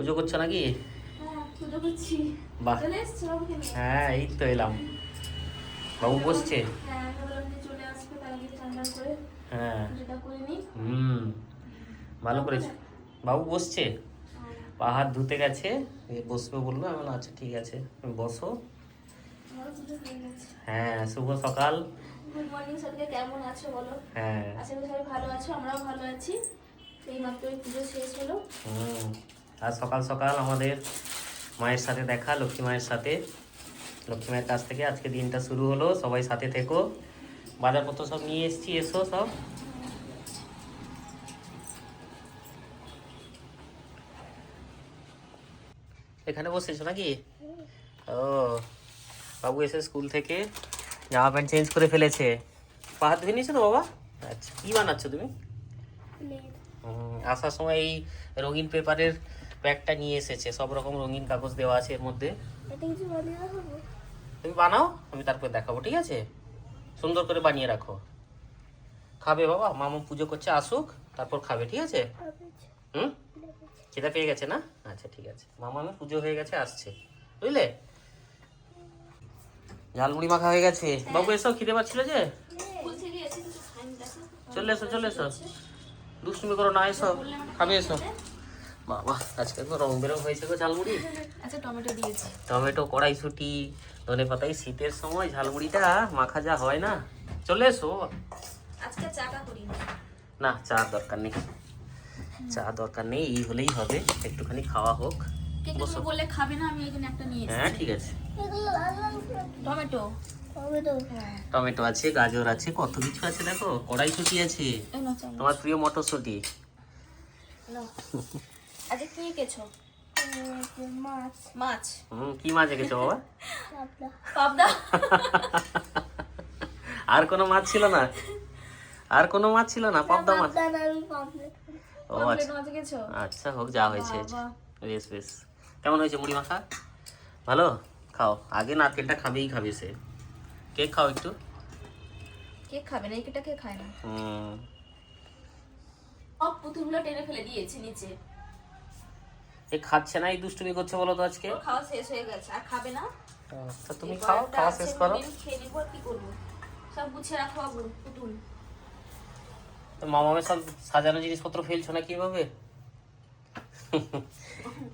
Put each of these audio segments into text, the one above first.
পুজো করছ নাকি? হ্যাঁ বাহ। হ্যাঁ এই তো এলাম। বাবু বসছে? হ্যাঁ হ্যাঁ। করে নিই হুম ভালো করেছে। বাবু বসছে? পা হাত ধুতে গেছে। বসবে বলল আমি আচ্ছা ঠিক আছে বসো। হয়ে হ্যাঁ শুভ সকাল। গুড মর্নিং সবাইকে কেমন আছো বলো? হ্যাঁ। আশা করি সবাই ভালো আছো আমরাও ভালো আছি। এই মাত্রই পুজো শেষ হলো। আর সকাল সকাল আমাদের মায়ের সাথে দেখা লক্ষ্মী মায়ের সাথে। লক্ষ্মী মায়ের কাছ থেকে আজকে দিনটা শুরু হলো সবাই সাথে থেকো। বাজারপত্র সব নিয়ে এসছি এসো সব। এখানে বসেছো নাকি? ও বাবু এসে স্কুল থেকে জামা প্যান্ট চেঞ্জ করে ফেলেছে। পা হাত ধুয়ে নিয়েছো তো বাবা? আচ্ছা কী বানাচ্ছো তুমি? হুম, আসার সময় এই রঙিন পেপারের ব্যাগটা নিয়ে এসেছে সব রকম রঙিন কাগজ দেওয়া আছে এর মধ্যে। এটা কিছু বানিয়ে রাখব তুমি বানাও আমি তারপরে দেখাবো ঠিক আছে? সুন্দর করে বানিয়ে রাখো। খাবে বাবা মামা পুজো করছে আসুক তারপর খাবে ঠিক আছে? হুম? খিদা পেয়ে গেছে না? আচ্ছা ঠিক আছে। মামা আমি পুজো হয়ে গেছে আসছে। বুঝলে? ঝালমুড়ি মাখা হয়ে গেছে। বাবু এসো খিদে পাচ্ছিল যে? দেখো। চলে এসো চলে এসো। দুষ্টুমি করো না এসো। খাবে এসো। বাবা আজকে তো রং বেরং হয়েছে গো ঝালমুড়ি। আচ্ছা টমেটো দিয়েছি। টমেটো কড়াইশুটি ধনে পাতায় শীতের সময় ঝালমুড়িটা মাখা যা হয় না। চলে এসো। আজকে চাটা করি না। চা দরকার নেই। চা দরকার নেই এই হলেই হবে। একটুখানি খাওয়া হোক। বসো। কে খাবে না আমি এখানে একটা নিয়ে হ্যাঁ ঠিক আছে। টমেটো। টমেটো। হ্যাঁ। আছে গাজর আছে কত কিছু আছে দেখো কড়াইশুটি আছে। তোমার প্রিয় মটরশুটি। আজকে কি কেছো মাছ। মাছ। হুম কি মাছ রেখেছো বাবা? পাবদা। আর কোনো মাছ ছিল না? আর কোনো মাছ ছিল না? পাবদা মাছ? ও আচ্ছা। মাছ আচ্ছা হোক যা হয়েছে। হয়েছে। বেশ বেশ। কেমন হয়েছে মুড়ি মাখা? ভালো? খাও। আগে নারকেলটা খাবেই খাবে সে। কেক খাও একটু? কেক খাবে? না এইটা কে খায় না? হুম। সব পুতুলগুলো টেনে ফেলে দিয়েছে নিচে। এ খাচ্ছে না এই দুষ্টুমি করছে বলো তো আজকে? খাওয়া শেষ হয়ে গেছে আর খাবে না? তা তুমি খাও খাওয়া শেষ করো। আমি খেয়ে নিবো আর কি করব? সব গুছিয়ে রাখো বাবু পুতুল তো মামামের সব সাজানো জিনিসপত্র ফেলছো না কীভাবে?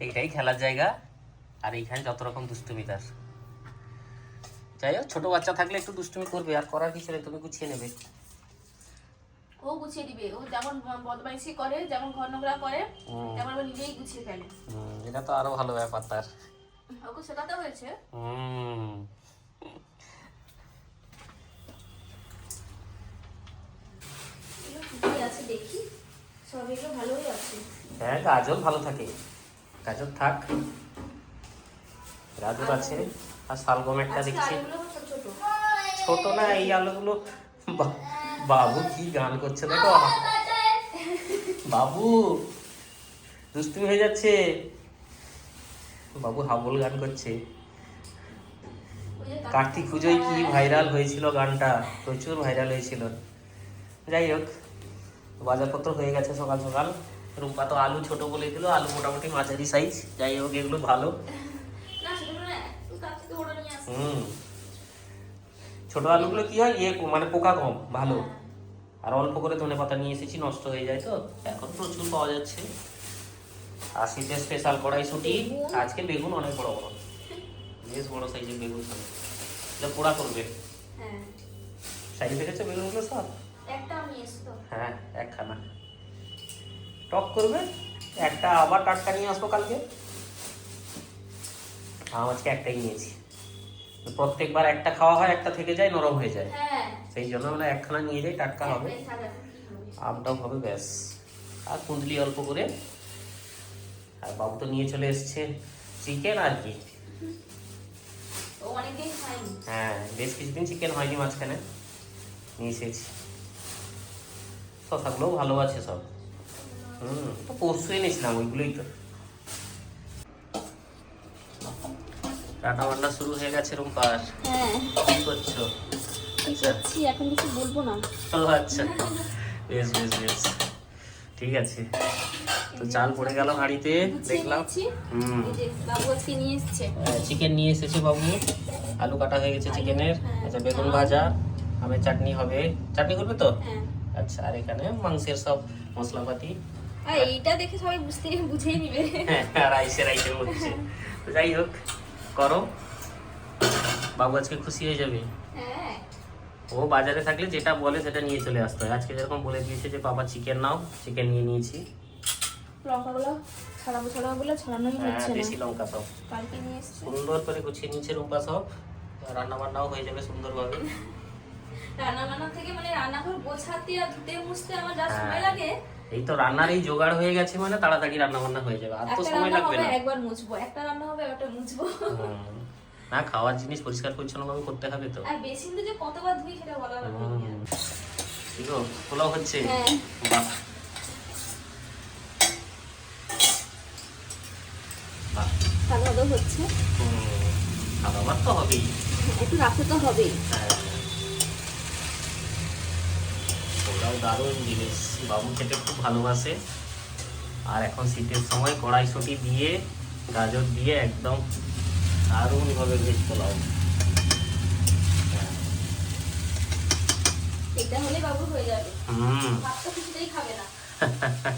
এইটাই খেলার জায়গা আর এইখানে যত রকম দুষ্টুমি তার। যাই হোক ছোট বাচ্চা থাকলে একটু দুষ্টুমি করবে আর করার কিছু নেই তুমি গুছিয়ে নেবে। ও গুছিয়ে দিবে। ও যেমন বদমাইশি করে যেমন ঘর নোংরা করে তেমন আবার নিজেই গুছিয়ে ফেলে। এটা তো আরও ভালো ব্যাপার তার। ওকে শেখাতে হয়েছে। হুম। আছে দেখি। সব এগুলো ভালোই আছে। হ্যাঁ গাজর ভালো থাকে। গাজর থাক। গাজর আছে। আর শালগম একটা দেখছি। ছোট না এই আলুগুলো বাবু কি গান করছে দেখো বাবু। দুষ্টুমি হয়ে যাচ্ছে। বাবু হাবল গান করছে। কার্তিক পুজোয় কি ভাইরাল হয়েছিল গানটা? প্রচুর ভাইরাল হয়েছিল। যাই হোক বাজারপত্র হয়ে গেছে সকাল সকাল। রুম্পা তো আলু ছোট বলে দিল আলু মোটামুটি মাঝারি সাইজ যাই হোক এগুলো ভালো। হুম। ছোট আলুগুলো কি হয়? ইয়ে মানে পোকা কম ভালো। আর অল্প করে ধনে পাতা নিয়ে এসেছি নষ্ট হয়ে যায় তো। এখন প্রচুর পাওয়া যাচ্ছে। আর শীতের স্পেশাল কড়াইশুটি আজকে বেগুন অনেক বড় বড়। বেশ বড় সাইজের বেগুন এটা পোড়া করবে। হ্যাঁ। সাইজ দেখেছ বেগুনগুলো সব? হ্যাঁ একখানা। টক করবে। একটা আবার টাটকা নিয়ে আসব কালকে। আম আজকে একটাই নিয়েছি। প্রত্যেকবার একটা খাওয়া হয় একটা থেকে যায় নরম হয়ে যায়। হ্যাঁ। সেই জন্য আমরা একখানা নিয়ে যাই টাটকা হবে। একটাই থাক হবে। ব্যাস। আর কুন্দলি অল্প করে। আর বাবু তো নিয়ে চলে এসছে চিকেন আর কি। হ্যাঁ বেশ কিছুদিন চিকেন হয়নি মাঝখানে। নিয়ে এসেছি। শশাগুলোও ভালো আছে সব। হুম। তো পরশু এনেছিলাম ওইগুলোই তো। রান্না বান্না শুরু হয়ে গেছে রুম্পার। হ্যাঁ। কি করছ? করছি এখন কিছু বলব না। ও আচ্ছা। বেশ বেশ বেশ। ঠিক আছে। তো চাল পড়ে গেল হাঁড়িতে দেখলাম। হুম। বাবু আজকে নিয়ে এসছে। চিকেন নিয়ে এসেছে বাবু। আলু কাটা হয়ে গেছে চিকেনের হ্যাঁ, আচ্ছা বেগুন ভাজা আমের চাটনি হবে। চাটনি করবে তো? হ্যাঁ। আচ্ছা আর এখানে মাংসের সব মশলাপাতি। এইটা দেখে সবাই বুঝতে বুঝেই নিবে। হ্যাঁ, রাইসের হচ্ছে। তো যাই হোক। করো। বাবু আজকে খুশি হয়ে যাবে। হ্যাঁ। ও বাজারে থাকলে যেটা বলে সেটা নিয়ে চলে আসতে হয়। আজকে যেরকম বলে দিয়েছে যে বাবা চিকেন নাও চিকেন নিয়ে নিয়েছি। লঙ্কাগুলো ছাড়াবো ছাড়াবো বলে ছাড়ানোই হ্যাঁ হচ্ছে না। দেশি লঙ্কা সব। কালকে নিয়ে এসছে। সুন্দর করে গুছিয়ে নিয়েছে রূপা সব। রান্না বান্নাও হয়ে যাবে সুন্দরভাবে। রান্না বান্না থেকে মানে রান্নাঘর গোছাতে আর ধুতে মুছতে আমার যা হ্যাঁ। সময় লাগে এই তো রান্নার এই জোগাড় হয়ে গেছে মানে তাড়াতাড়ি রান্না বান্না হয়ে যাবে আর তো সময় লাগবে না। একবার মুছবো একটা রান্না হবে একটা মুছবো। না খাওয়ার জিনিস পরিষ্কার পরিচ্ছন্ন ভাবে করতে হবে তো। আর বেসিন তো যে কতবার ধুই সেটা বলা লাগবে গো পোলাও হচ্ছে? হ্যাঁ। বাহ। বাহ। ভালো ভালো হচ্ছে। হুম। খাওয়া দাওয়ার তো হবেই। একটু রাখতে তো হবেই। হ্যাঁ। ওরাও দারুণ জিনিস। বাবু খেতে খুব ভালোবাসে। আর এখন শীতের সময় কড়াইশুটি দিয়ে গাজর দিয়ে একদম দারুণ ভাবে ভেজ পোলাও। এটা হলে বাবু হয়ে যাবে। হুম। কিছুতেই খাবে না।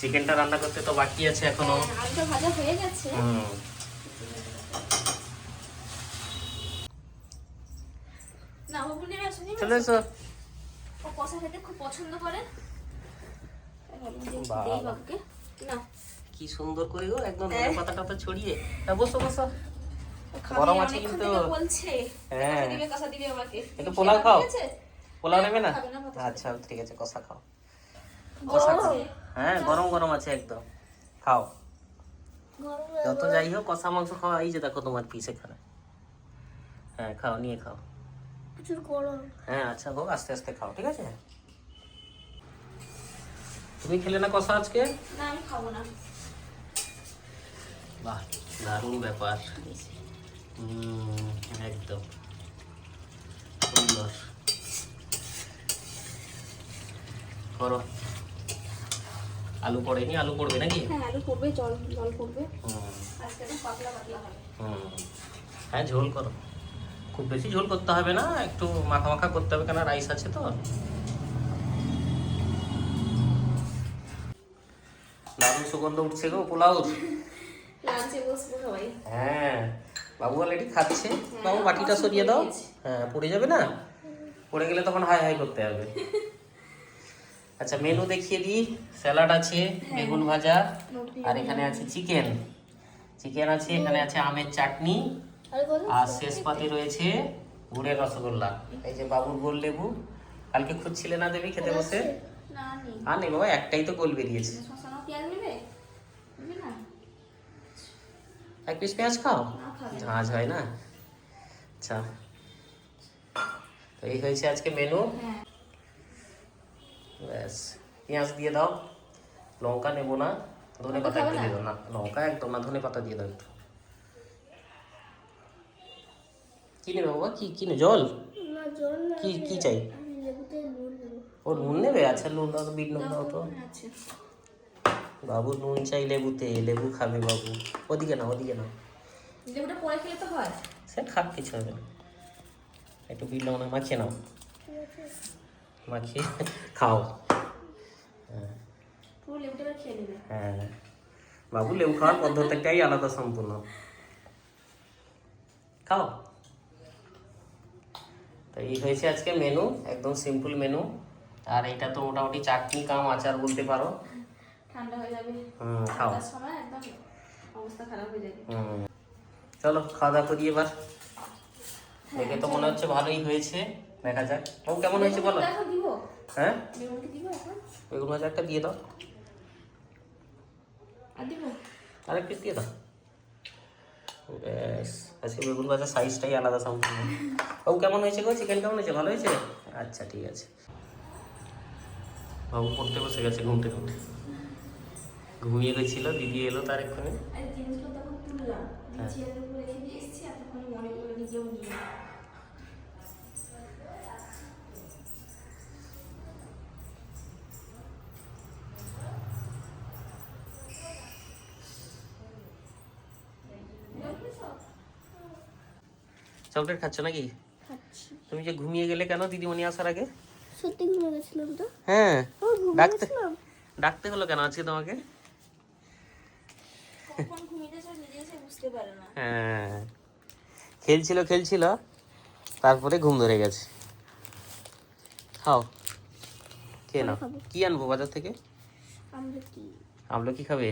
চিকেনটা রান্না করতে তো বাকি আছে এখনও। হ্যাঁ, আলুটা ভাজা হয়ে গেছে। হুম। চলে। এসো। কষা খেতে খুব পছন্দ করে তাই ভাবলাম যে বাহ। দেই বাবুকে। না। কি সুন্দর করে গো একদম হ্যাঁ। পাতা টাতা ছড়িয়ে। হ্যাঁ, বসো বসো। গরম আছে কিন্তু। বলছে। হ্যাঁ। দিবে কষা দিবে আমাকে। একটু পোলাও খাও। পোলাও নেবে না। আচ্ছা ঠিক আছে কষা খাও। কষা খাও। হ্যাঁ গরম গরম আছে একদম। খাও। যত যাই হোক কষা মাংস খাওয়া এই যে দেখো তোমার পিস এখানে। হ্যাঁ খাও নিয়ে খাও। প্রচুর গরম হ্যাঁ আচ্ছা হোক আস্তে আস্তে খাও ঠিক আছে? তুমি খেলে না কষা আজকে? না আমি খাব না। বাহ দারুণ ব্যাপার। হুম, একদম। সুন্দর। করো। আলু পড়েনি? আলু পড়বে নাকি? হ্যাঁ আলু পড়বে জল জল পড়বে। হুম, আজকে পাতলা পাতলা হবে। হুম। হ্যাঁ ঝোল করো। খুব বেশি ঝোল করতে হবে না একটু মাখা মাখা করতে হবে কেন রাইস আছে তো। দারুণ সুগন্ধ উঠছে গো পোলাও। হ্যাঁ বাবু অলরেডি খাচ্ছে। বাবু বাটিটা সরিয়ে দাও। হ্যাঁ পড়ে যাবে না? পড়ে গেলে তখন হাই হাই করতে হবে। আচ্ছা মেনু দেখিয়ে দিই। স্যালাড আছে বেগুন ভাজা আর এখানে আছে চিকেন চিকেন আছে এখানে আছে আমের চাটনি। আরে শেষ পাতে রয়েছে গুড়ের রসগোল্লা। এই যে বাবুর গোল লেবু। কালকে খুঁজছিলে না দেবি খেতে বসে? আর নেই বাবা একটাই তো গোল বেরিয়েছে। এক পিস পেঁয়াজ খাও? ঝাঁঝ হয় না? আচ্ছা। তো এই হয়েছে আজকে মেনু। হ্যাঁ। ব্যাস। পেঁয়াজ দিয়ে দাও। লঙ্কা নেব না। ধনে পাতা একটু দিয়ে দাও। না লঙ্কা একদম না ধনে পাতা দিয়ে দাও একটু। কি নেবে বাবা? কি কি জল? না কি কি চাই? ও নুন নেবে? আচ্ছা নুন দাও তো বিট নুন দাও তো। বাবু নুন চাই লেবুতে লেবু খাবে বাবু। ওদিকে না ওদিকে না লেবুটা পরে খেলে তো হয়। সে খাক কিছু হবে না। একটু বিট লবণ মাখিয়ে নাও। মাখিয়ে খাও। হ্যাঁ। হ্যাঁ। বাবু লেবু খাওয়ার পদ্ধতিটাই আলাদা সম্পূর্ণ। খাও। তো এই হয়েছে আজকে মেনু একদম সিম্পল মেনু আর এটা তো মোটামুটি চাটনি কাম আচার বলতে পারো। ঠান্ডা হয়ে যাবে। হুম খাও। সময় একদম অবস্থা খারাপ হয়ে যাবে। হুম চলো খাওয়া দাওয়া করি এবার। দেখে তো মনে হচ্ছে ভালোই হয়েছে। দেখা যাক। ও কেমন হয়েছে বলো? হ্যাঁ? বেগুন ভাজা একটা দিয়ে দাও। আর পিস দিয়ে দাও। ব্যাস। আজকে বেগুন গাছের সাইজটাই আলাদা সম্পূর্ণ। বাবু কেমন হয়েছে গো? চিকেন কেমন হয়েছে? ভালো হয়েছে? আচ্ছা ঠিক আছে। বাবু পড়তে বসে গেছে ঘুমতে ঘুমতে ঘুমিয়ে গেছিল দিদি এলো তার এক্ষুনি। হ্যাঁ। চেয়ারের উপরে রেখে দিয়ে এসেছি এতক্ষণ মনে করে নিজেও নিয়ে চকলেট খাচ্ছ নাকি? তুমি যে ঘুমিয়ে গেলে কেন দিদিমণি আসার আগে? সত্যি ঘুরে গেছিলাম তো। হ্যাঁ। ডাকতে ডাকতে হলো কেন আজকে তোমাকে? ঘুমিয়ে হ্যাঁ। খেলছিল খেলছিল তারপরে ঘুম ধরে গেছে। খাও। খেয়ে নাও। কি আনব বাজার থেকে? আমরা কি আমলো কি খাবে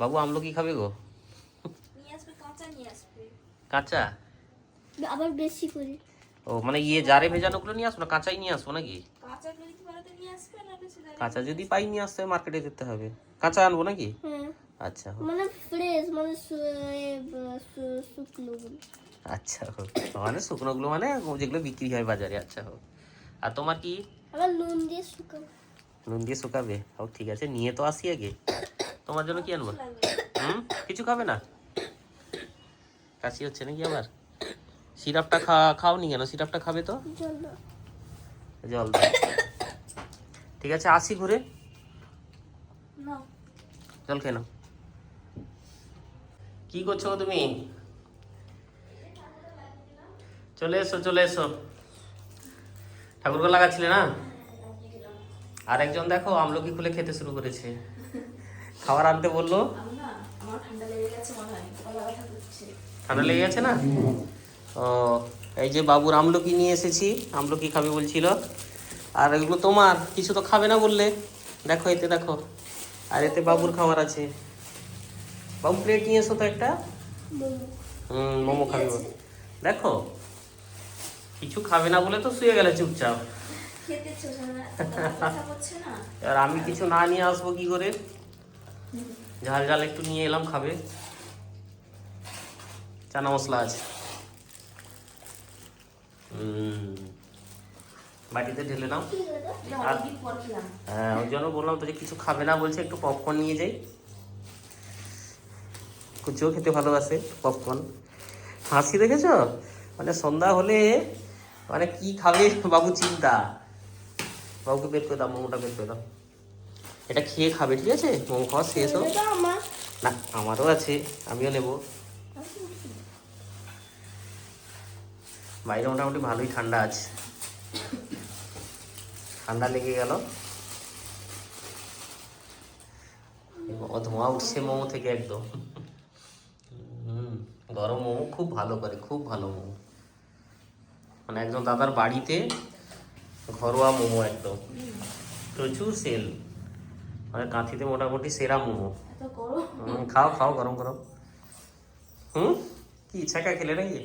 বাবু আমলো কি খাবে গো কাঁচা? আবার বেশি করি। ও মানে ইয়ে জারে ভেজানোগুলো নিয়ে আসব না কাঁচাই নিয়ে আসব নাকি? কাঁচা যদি পাই নিয়ে আসতে মার্কেটে যেতে হবে। কাঁচা আনব নাকি? হ্যাঁ। আচ্ছা। হোক। মানে ফ্রেশ মানে শুকনো আচ্ছা হোক। মানে শুকনোগুলো মানে যেগুলো বিক্রি হয় বাজারে আচ্ছা হোক। আর তোমার কি? আবার নুন দিয়ে শুকাবো নুন দিয়ে শুকাবে? হোক ঠিক আছে নিয়ে তো আসি আগে। তোমার জন্য কি আনব? হুম? কিছু খাবে না? কাশি হচ্ছে নাকি আবার? সিরাপটা খা খাওনি কেন? সিরাপটা খাবে তো? জল দাও। ঠিক আছে আসি ঘুরে। না। জল খেয়ে নাও। কি করছ গো তুমি? চলে এসো চলে এসো। ঠাকুরকে লাগাচ্ছিলে না? আর একজন দেখো আমলকি খুলে খেতে শুরু করেছে। খাবার আনতে বলল। আমি না আমার ঠান্ডা লেগে গেছে গলা ব্যথা করছে। ঠান্ডা লেগে গেছে না? ও এই যে বাবুর আমলকি নিয়ে এসেছি আমলকি খাবে বলছিল। আর এগুলো তোমার কিছু তো খাবে না বললে। দেখো এতে দেখো আর এতে বাবুর খাবার আছে। বাবু প্লেট নিয়ে এসো তো একটা। হুম মোমো খাবে বল। দেখো কিছু খাবে না বলে তো শুয়ে গেলে চুপচাপ। এবার আমি কিছু না নিয়ে আসব কি করে? ঝাল ঝাল একটু নিয়ে এলাম খাবে। চানা মশলা আছে। বাটিতে ঢেলে নাও। হ্যাঁ ওই জন্য বললাম তো যে কিছু খাবে না বলছে একটু পপকর্ন নিয়ে যাই। কুচিও খেতে ভালোবাসে পপকর্ন হাসি দেখেছ? মানে সন্ধ্যা হলে মানে কি খাবে বাবু চিন্তা। বাবুকে বের করে দাও মোমোটা বের করে দাও। এটা খেয়ে খাবে ঠিক আছে? মোমো খাওয়া শেষ হোক। না আমারও আছে আমিও নেব। বাইরে মোটামুটি ভালোই ঠান্ডা আছে। ঠান্ডা লেগে গেল। ধোঁয়া উঠছে মোমো থেকে একদম। হুম, গরম মোমো খুব ভালো করে খুব ভালো মোমো। মানে একজন দাদার বাড়িতে ঘরোয়া মোমো একদম। প্রচুর সেল। মানে কাঁথিতে মোটামুটি সেরা মোমো। খাও খাও গরম গরম। হুম কি ছাকা খেলে নাকি?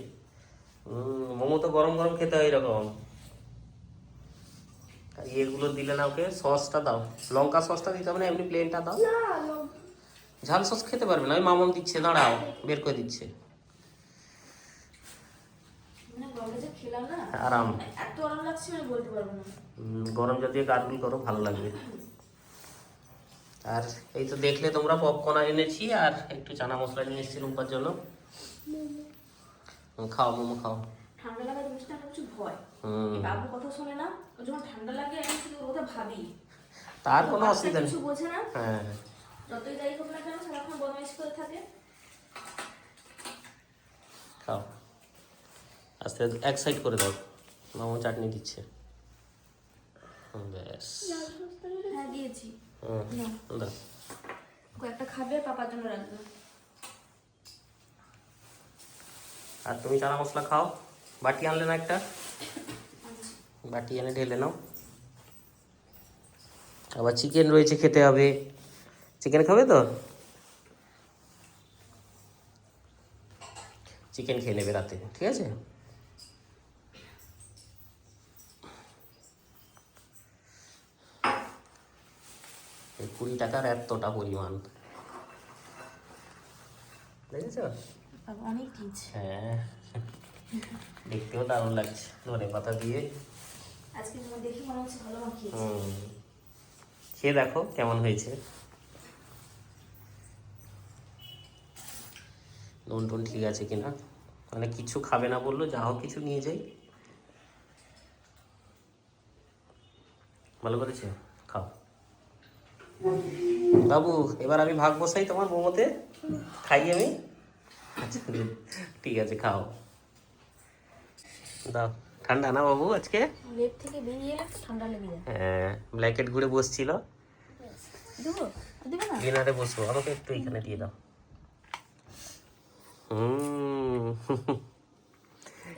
মোমো তো গরম গরম খেতে হয় এরকম। এগুলো দিলে না ওকে সসটা দাও। লঙ্কা সসটা দিতে হবে না এমনি প্লেনটা দাও। ঝাল সস খেতে পারবে না ওই মামন দিচ্ছে দাঁড়াও বের করে দিচ্ছে। মানে আরাম। গরম জল দিয়ে গার্গল করো ভালো লাগবে। আর এই তো দেখলে তোমরা পপকর্ন এনেছি আর একটু চানা মশলা নিয়ে এসেছি রূপার জন্য। খাও মোমো খাও। ঠান্ডা লাগা জিনিসটা আমার কিছু ভয়। হুম। এই কথা শোনে না ও যখন ঠান্ডা লাগে আমি শুধু কথা ভাবি। তার কোনো অসুবিধা নেই। কিছু বোঝে না। হ্যাঁ। যতই যাই হোক না কেন সারাক্ষণ বদমাইশ করে থাকে। খাও। আস্তে আস্তে এক সাইড করে দাও। মামা চাটনি দিচ্ছে। ব্যাস। হ্যাঁ দিয়েছি। হুম, দাও। কয়েকটা খাবে পাপার জন্য রাখবে। আর তুমি চানা মশলা খাও। বাটি আনলে না একটা? বাটি এনে ঢেলে নাও। আবার চিকেন রয়েছে, খেতে হবে। চিকেন খাবে তো? চিকেন খেয়ে নেবে রাতে, ঠিক আছে? কুড়ি টাকার এতটা পরিমাণ। দেখেছ? অনেক হ্যাঁ দেখতেও দারুণ লাগছে। ধনে পাতা দিয়ে। আজকে তোমার দেখে মনে হচ্ছে ভালো মাখিয়েছে। হুম। খেয়ে দেখো কেমন হয়েছে। নুন টুন ঠিক আছে কিনা? মানে কিছু খাবে না বলল যা হোক কিছু নিয়ে যাই। ভালো করেছে? খাও। বাবু এবার আমি ভাগ বসাই তোমার মোমোতে? খাই আমি? ঠিক আছে খাও। দাও ঠান্ডা না বাবু আজকে? লেপ থেকে বেরিয়ে এলে ঠান্ডা লেগে যায়। হ্যাঁ ব্ল্যাঙ্কেট ঘুরে বসছিল। দেবো? দেবে না? ডিনারে বসবো। আমাকে একটু এখানে দিয়ে দাও। হুম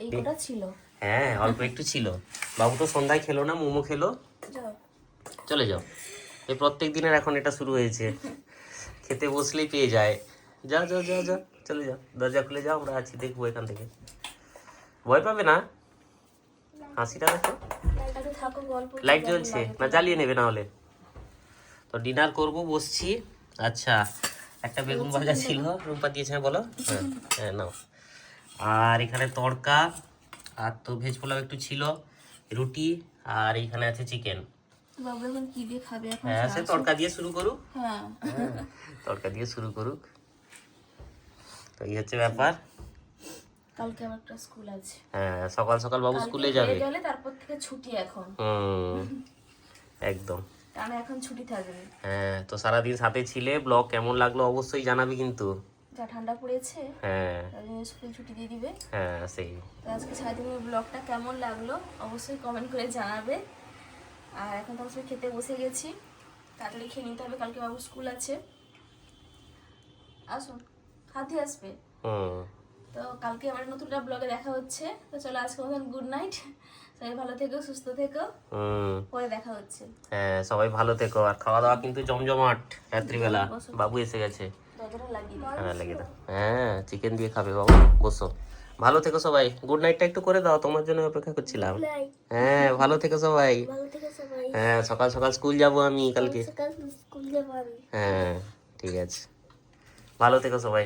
এই কটা ছিল? হ্যাঁ অল্প একটু ছিল। বাবু তো সন্ধ্যায় খেলো না মোমো খেলো। চলে যাও। এই প্রত্যেক দিনের এখন এটা শুরু হয়েছে। খেতে বসলেই পেয়ে যায়। যা যা যা যা। চলে যাও দরজা খুলে যাও আমরা আছি দেখব এখান থেকে। ভয় পাবে না? হাসিটা দেখো। লাইট জ্বলছে না জ্বালিয়ে নেবে না হলে? তো ডিনার করব বসছি। আচ্ছা একটা বেগুন ভাজা ছিল রুম্পা দিয়েছে বলো? হ্যাঁ হ্যাঁ নাও। আর এখানে তড়কা আর তো ভেজ পোলাও একটু ছিল রুটি আর এখানে আছে চিকেন বাবু এখন কি দিয়ে খাবে? এখন হ্যাঁ সে তড়কা দিয়ে শুরু করুক। হ্যাঁ। হ্যাঁ, তড়কা দিয়ে শুরু করুক। তো এই হচ্ছে ব্যাপার। কালকে আমার একটা স্কুল আছে। হ্যাঁ সকাল সকাল বাবু স্কুলে যাবে। গেলে তারপর থেকে ছুটি এখন। হুম একদম। টানা এখন ছুটি থাকবে। হ্যাঁ তো সারাদিন সাথে ছিলে ব্লগ কেমন লাগল অবশ্যই জানাবি কিন্তু। যা ঠান্ডা পড়েছে হ্যাঁ। স্কুল ছুটি দিয়ে দিবে। হ্যাঁ সেই। আজকে সারাদিনের ব্লগটা কেমন লাগল অবশ্যই কমেন্ট করে জানাবে। আর এখন তো সবাই খেতে বসে গেছি। তাড়াতাড়ি খেয়ে নিতে হবে কালকে বাবু স্কুল আছে। আসুন। হাতে আসবে। তো কালকে আবার নতুন একটা ব্লগে দেখা হচ্ছে। তো চলো আজকে মতন গুড নাইট সবাই ভালো থেকো সুস্থ থেকো। পরে দেখা হচ্ছে। হ্যাঁ সবাই ভালো থেকো। আর খাওয়া দাওয়া কিন্তু জমজমাট রাত্রিবেলা। বাবু এসে গেছে। হ্যাঁ দাও। হ্যাঁ চিকেন দিয়ে খাবে বাবু। বসো। ভালো থেকো সবাই। গুড নাইটটা একটু করে দাও। তোমার জন্য অপেক্ষা করছিলাম। হ্যাঁ ভালো থেকো সবাই। হ্যাঁ সকাল সকাল স্কুল যাব আমি কালকে। হ্যাঁ ঠিক আছে। ভালো থেকো সবাই।